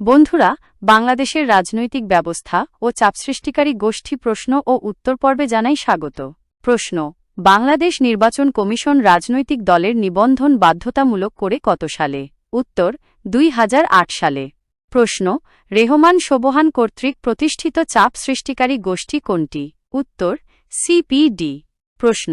বন্ধুরা, বাংলাদেশের রাজনৈতিক ব্যবস্থা ও চাপ সৃষ্টিকারী গোষ্ঠী প্রশ্ন ও উত্তর পর্বে জানাই স্বাগত। প্রশ্ন, বাংলাদেশ নির্বাচন কমিশন রাজনৈতিক দলের নিবন্ধন বাধ্যতামূলক করে কত সালে? উত্তর, দুই হাজার আট সালে। প্রশ্ন, রেহমান সোবহান কর্তৃক প্রতিষ্ঠিত চাপ সৃষ্টিকারী গোষ্ঠী কোনটি? উত্তর সিপিডি প্রশ্ন,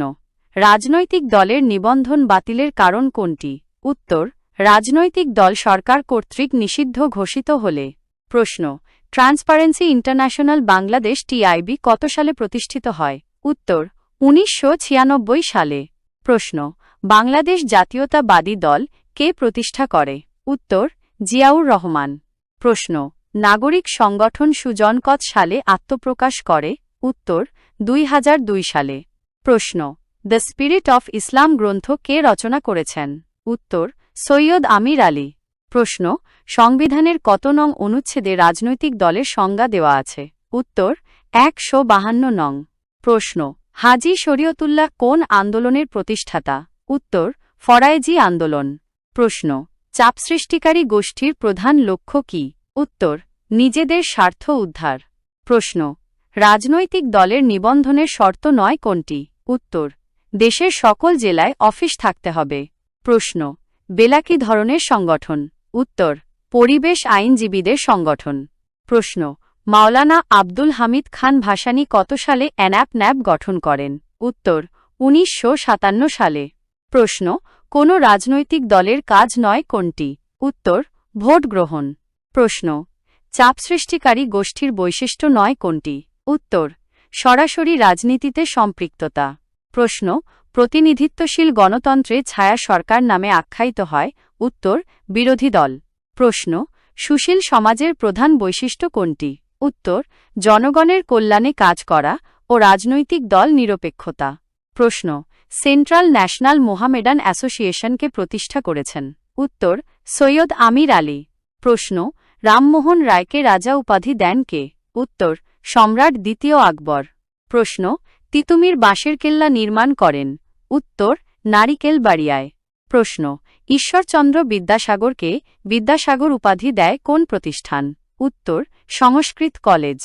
রাজনৈতিক দলের নিবন্ধন বাতিলের কারণ কোনটি? উত্তর রাজনৈতিক দল সরকার কর্তৃক নিষিদ্ধ ঘোষিত হলে? প্রশ্ন, ট্রান্সপারেন্সি ইন্টারন্যাশনাল বাংলাদেশ টিআইবি কত সালে প্রতিষ্ঠিত হয়? উত্তর, উনিশশো ছিয়ানব্বই সালে। প্রশ্ন, বাংলাদেশ জাতীয়তাবাদী দল কে প্রতিষ্ঠা করে? উত্তর, জিয়াউর রহমান। প্রশ্ন, নাগরিক সংগঠন সুজন কত সালে আত্মপ্রকাশ করে? উত্তর, দুই হাজার দুই সালে। প্রশ্ন, দ্য স্পিরিট অফ ইসলাম গ্রন্থ কে রচনা করেছেন? উত্তর সৈয়দ আমির আলী। প্রশ্ন, সংবিধানের কত নং অনুচ্ছেদে রাজনৈতিক দলের সংজ্ঞা দেওয়া আছে? উত্তর, একশো বাহান্ন নং। প্রশ্ন, হাজি শরীয়তুল্লাহ কোন আন্দোলনের প্রতিষ্ঠাতা? উত্তর ফরায়েজি আন্দোলন। প্রশ্ন, চাপ সৃষ্টিকারী গোষ্ঠীর প্রধান লক্ষ্য কি? উত্তর, নিজেদের স্বার্থ উদ্ধার। প্রশ্ন, রাজনৈতিক দলের নিবন্ধনের শর্ত নয় কোনটি? উত্তর, দেশের সকল জেলায় অফিস থাকতে হবে। প্রশ্ন বেলা কি ধরনের সংগঠন। উত্তর, পরিবেশ আইনজীবীদের সংগঠন। প্রশ্ন, মাওলানা আব্দুল হামিদ খান ভাসানী কত সালে অ্যানাপ ন্যাপ গঠন করেন? উত্তর, উনিশশো সাতান্ন সালে। প্রশ্ন, কোন রাজনৈতিক দলের কাজ নয় কোনটি? উত্তর, ভোট গ্রহণ। প্রশ্ন, চাপ সৃষ্টিকারী গোষ্ঠীর বৈশিষ্ট্য নয় কোনটি? উত্তর, সরাসরি রাজনীতিতে সম্পৃক্ততা। প্রশ্ন, প্রতিনিধিত্বশীল গণতন্ত্রে ছায়া সরকার নামে আখ্যায়িত হয়, উত্তর, বিরোধী দল। প্রশ্ন, সুশীল সমাজের প্রধান বৈশিষ্ট্য কোনটি? উত্তর, জনগণের কল্যাণে কাজ করা ও রাজনৈতিক দল নিরপেক্ষতা। প্রশ্ন, সেন্ট্রাল ন্যাশনাল মোহামেডান অ্যাসোসিয়েশনকে প্রতিষ্ঠা করেছেন। উত্তর, সৈয়দ আমির আলী। প্রশ্ন, রামমোহন রায়কে রাজা উপাধি দেন কে? উত্তর, সম্রাট দ্বিতীয় আকবর। প্রশ্ন তিতুমির বাঁশের কেল্লা নির্মাণ করেন। উত্তর নারিকেল বাড়িয়ায় প্রশ্ন, ঈশ্বরচন্দ্র বিদ্যাসাগরকে বিদ্যাসাগর উপাধি দেয় কোন প্রতিষ্ঠান? উত্তর, সংস্কৃত কলেজ।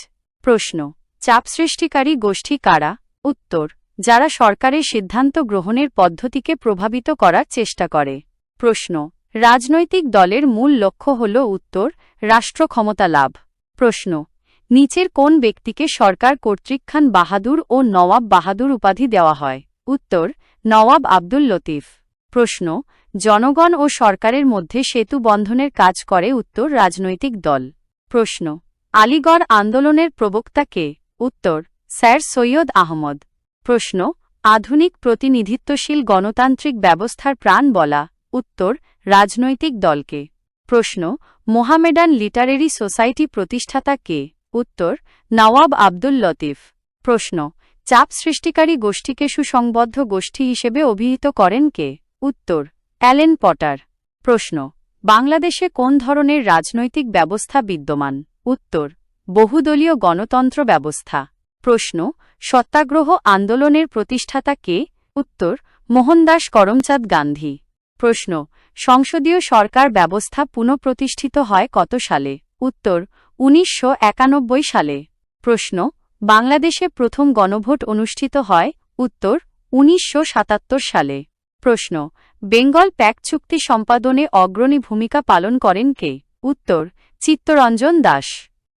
প্রশ্ন, চাপ সৃষ্টিকারী গোষ্ঠী কারা? উত্তর, যারা সরকারের সিদ্ধান্ত গ্রহণের পদ্ধতিকে প্রভাবিত করার চেষ্টা করে। প্রশ্ন, রাজনৈতিক দলের মূল লক্ষ্য হল উত্তর, রাষ্ট্র ক্ষমতা লাভ। প্রশ্ন নিচের কোন ব্যক্তিকে সরকার কর্তৃক খান বাহাদুর ও নওয়াব বাহাদুর উপাধি দেওয়া হয়? উত্তর, নওয়াব আব্দুল লতিফ। প্রশ্ন, জনগণ ও সরকারের মধ্যে সেতু বন্ধনের কাজ করে উত্তর রাজনৈতিক দল। প্রশ্ন, আলিগড় আন্দোলনের প্রবক্তা কে? উত্তর, স্যার সৈয়দ আহমদ। প্রশ্ন, আধুনিক প্রতিনিধিত্বশীল গণতান্ত্রিক ব্যবস্থার প্রাণ বলা। উত্তর, রাজনৈতিক দলকে প্রশ্ন, মোহামেডান লিটারেরি সোসাইটি প্রতিষ্ঠাতা কে? উত্তর, নওয়াব আব্দুল লতিফ। প্রশ্ন, চাপ সৃষ্টিকারী গোষ্ঠীকে সুসংবদ্ধ গোষ্ঠী হিসেবে অভিহিত করেন কে? উত্তর, অ্যালেন পটার। প্রশ্ন, বাংলাদেশে কোন ধরনের রাজনৈতিক ব্যবস্থা বিদ্যমান? উত্তর, বহুদলীয় গণতন্ত্র ব্যবস্থা। প্রশ্ন, সত্যাগ্রহ আন্দোলনের প্রতিষ্ঠাতা কে? উত্তর, মোহনদাস করমচাঁদ গান্ধী। প্রশ্ন, সংসদীয় সরকার ব্যবস্থা পুনঃপ্রতিষ্ঠিত হয় কত সালে? উত্তর উনিশশো একানব্বই সালে। প্রশ্ন, বাংলাদেশে প্রথম গণভোট অনুষ্ঠিত হয়, উত্তর, উনিশশো সাতাত্তর সালে। প্রশ্ন, বেঙ্গল প্যাক চুক্তি সম্পাদনে অগ্রণী ভূমিকা পালন করেন কে? উত্তর, চিত্তরঞ্জন দাস।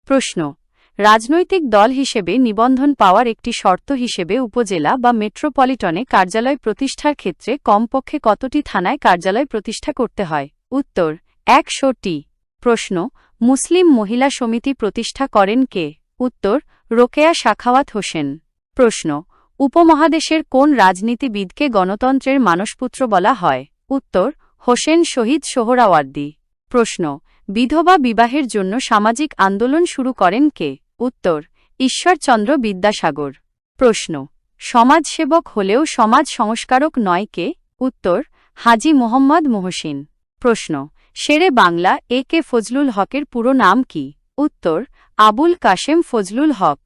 প্রশ্ন, রাজনৈতিক দল হিসেবে নিবন্ধন পাওয়ার একটি শর্ত হিসেবে উপজেলা বা মেট্রোপলিটনে কার্যালয় প্রতিষ্ঠার ক্ষেত্রে কমপক্ষে কতটি থানায় কার্যালয় প্রতিষ্ঠা করতে হয়? উত্তর, একশোটি। প্রশ্ন, মুসলিম মহিলা সমিতি প্রতিষ্ঠা করেন কে? উত্তর, রোকেয়া শাখাওয়াত হোসেন। প্রশ্ন, উপমহাদেশের কোন রাজনীতিবিদকে গণতন্ত্রের মানসপুত্র বলা হয়? উত্তর, হোসেন শহীদ সোহরাওয়ার্দী। প্রশ্ন, বিধবা বিবাহের জন্য সামাজিক আন্দোলন শুরু করেন কে? উত্তর, ঈশ্বরচন্দ্র বিদ্যাসাগর। প্রশ্ন, সমাজসেবক হলেও সমাজ সংস্কারক নয় কে? উত্তর, হাজি মোহাম্মদ মোহসিন। প্রশ্ন, শেরে বাংলা, এ কে ফজলুল হকের পুরো নাম কি? উত্তর, আবুল কাশেম ফজলুল হক।